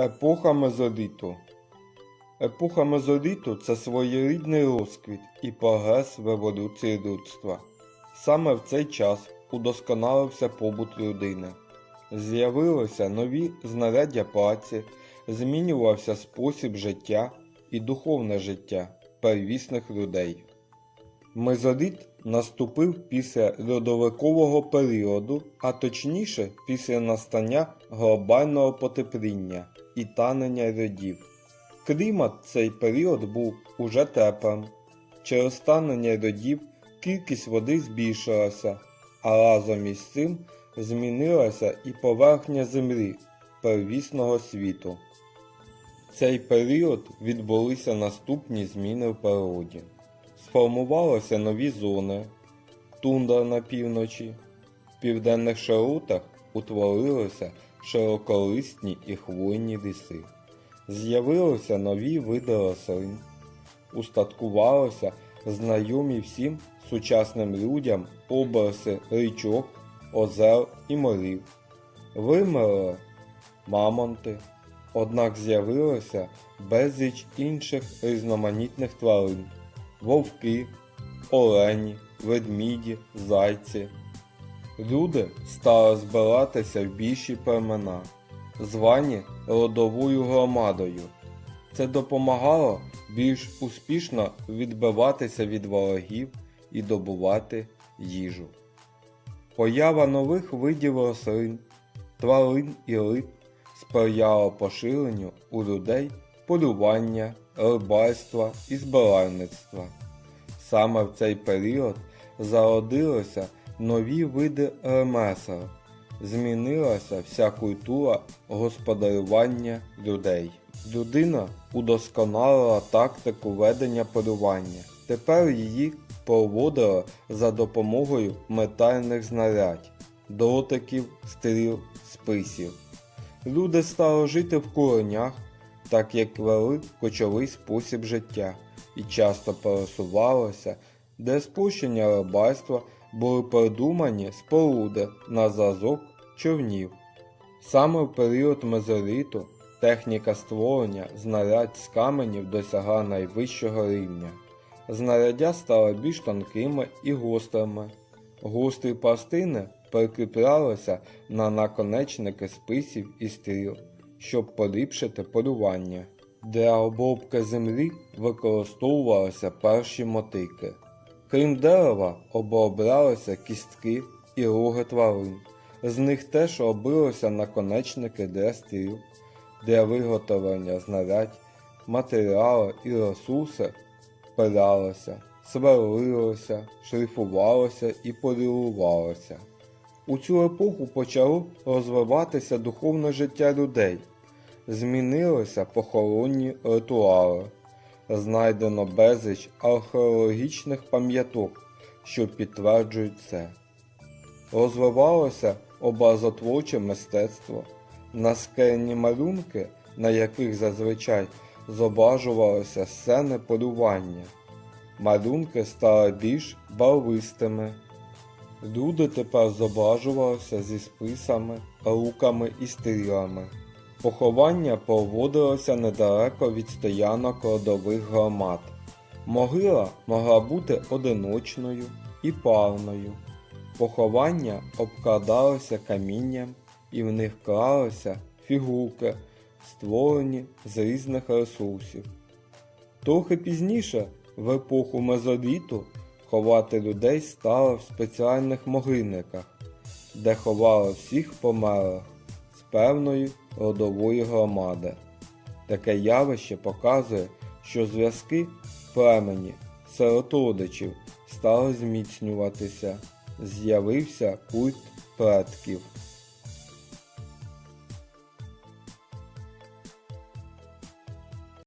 Епоха мезоліту. Епоха мезоліту це своєрідний розквіт і прогрес в еволюції людства. Саме в цей час удосконалився побут людини. З'явилися нові знаряддя праці, змінювався спосіб життя і духовне життя первісних людей. Мезоліт наступив після льодовикового періоду, а точніше після настання глобального потепління і танення льодів. Клімат цей період був уже теплим. Через танення льодів кількість води збільшилася, а разом із цим змінилася і поверхня землі первісного світу. В цей період відбулися наступні зміни в природі. Сформувалися нові зони, тундра на півночі, в південних широтах утворилися широколисні і хвойні ліси. З'явилися нові види рослин, устаткувалися знайомі всім сучасним людям образи річок, озер і морів. Вимерли мамонти, однак з'явилося безліч інших різноманітних тварин вовки, олені, ведміді, зайці. Люди стали збиратися в більші племена, звані родовою громадою. Це допомагало більш успішно відбиватися від ворогів і добувати їжу. Поява нових видів рослин, тварин і риб сприяла поширенню у людей полювання, рибальства і збиральництва. Саме в цей період зародилися нові види ремесел, змінилася вся культура господарювання людей. Людина удосконалила тактику ведення полювання. Тепер її проводили за допомогою метальних знарядь, дротиків, стріл, списів. Люди стали жити в куренях, так як вели кочовий спосіб життя і часто пересувалися, де спущення рибальства були придумані споруди на зразок човнів. Саме в період мезоліту техніка створення знарядь з каменів досягла найвищого рівня. Знаряддя стали більш тонкими і гострими. Гострі пластини прикріплялися на наконечники списів і стріл, щоб поліпшити полювання. Для обробки землі використовувалися перші мотики. Крім дерева, оброблялися кістки і роги тварин. З них теж робилися наконечники для стріл, для виготовлення знарядь, матеріали і ресурси пилялися, сверлилося, шліфувалося і полірувалося. У цю епоху почало розвиватися духовне життя людей. Змінилися похоронні ритуали. Знайдено безліч археологічних пам'яток, що підтверджують це. Розвивалося образотворче мистецтво, наскельні малюнки, на яких зазвичай зображувалися сцени полювання. Малюнки стали більш барвистими. Люди тепер зображувалися зі списами, руками і стрілами. Поховання проводилося недалеко від стоянок родових громад. Могила могла бути одиночною і парною. Поховання обкладалося камінням і в них клалися фігурки, створені з різних ресурсів. Трохи пізніше, в епоху мезоліту, ховати людей стало в спеціальних могильниках, де ховали всіх померлих з певної родової громади. Таке явище показує, що зв'язки племені серед родичів стали зміцнюватися, з'явився культ предків.